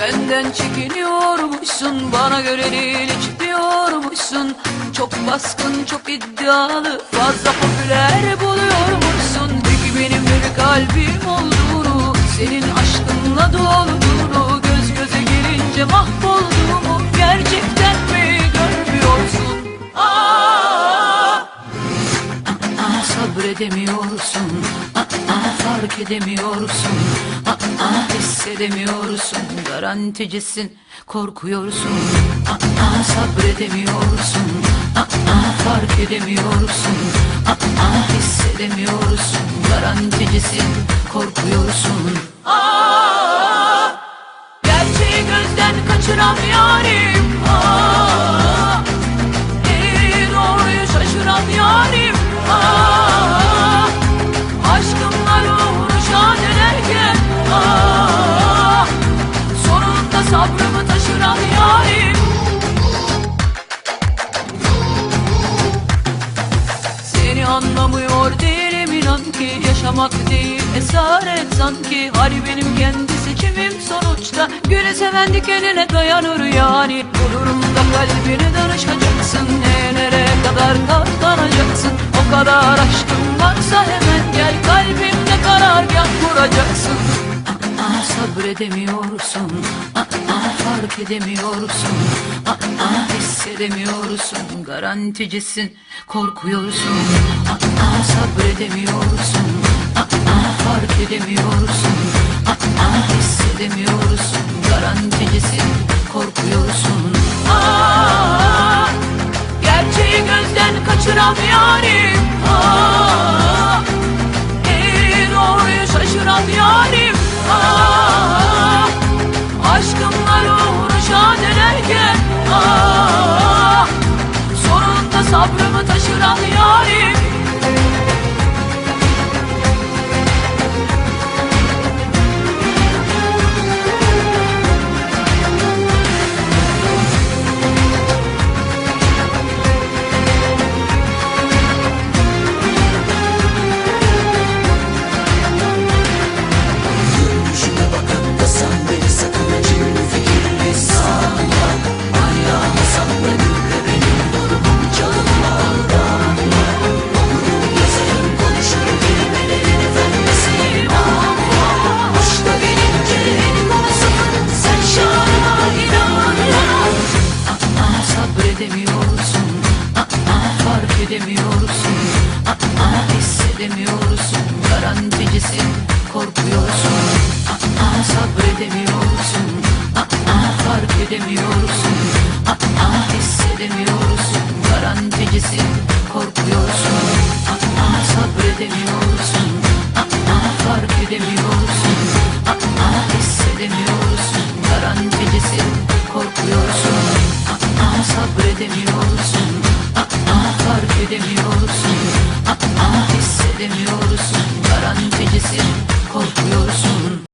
Benden çekiniyormuşsun Bana göre değil hiç diyormuşsun Çok baskın çok iddialı Fazla popüler buluyormuşsun Peki benim bir kalbim olduğunu Senin aşkınla dolduğunu Göz göze gelince mahvolduğumu Gerçekten mi görmüyorsun? Aa! Aa, sabredemiyorsun Aa, fark edemiyorsun Aa, hissedemiyorsun. Garanticisin korkuyorsun. Aa, sabredemiyorsun. Aa, fark edemiyorsun. Aa, hissedemiyorsun. Garanticisin korkuyorsun. Aa, gerçeği gözden kaçıran yarim. Aa, doğruyu şaşıran yarim değilim inan ki Yaşamak değil esaret sanki. Hali benim kendi seçimim sonuçta. Güle seven dikenine dayanır yani. Bu durumda kalbine danışacaksın. Ne nereye kadar katlanacaksın? O kadar aşkım varsa hemen gel. Kalbimde karargah kuracaksın Aa, sabredemiyorsun. Aa, fark edemiyorsun. Aa, hissedemiyorsun Garanticisin korkuyorsun. Aa, sabredemiyorsun. Aa, fark edemiyorsun. Aa, hissedemiyorsun sabredemiyorsun Garanticisin korkuyorsun. Aa, sabredemiyorsun. Aa, fark edemiyorsun. Aa, hissedemiyorsun. Garanticisin korkuyorsun. Aa, sabredemiyorsun. Aa, fark edemiyorsun. Aa, hissedemiyorsun. Garanticisin korkuyorsun. Aa, sabredemiyorsun. Aa, fark edemiyorsun. Aa, hissedemiyorsun beklemiyorsun Karanlık korkuyorsun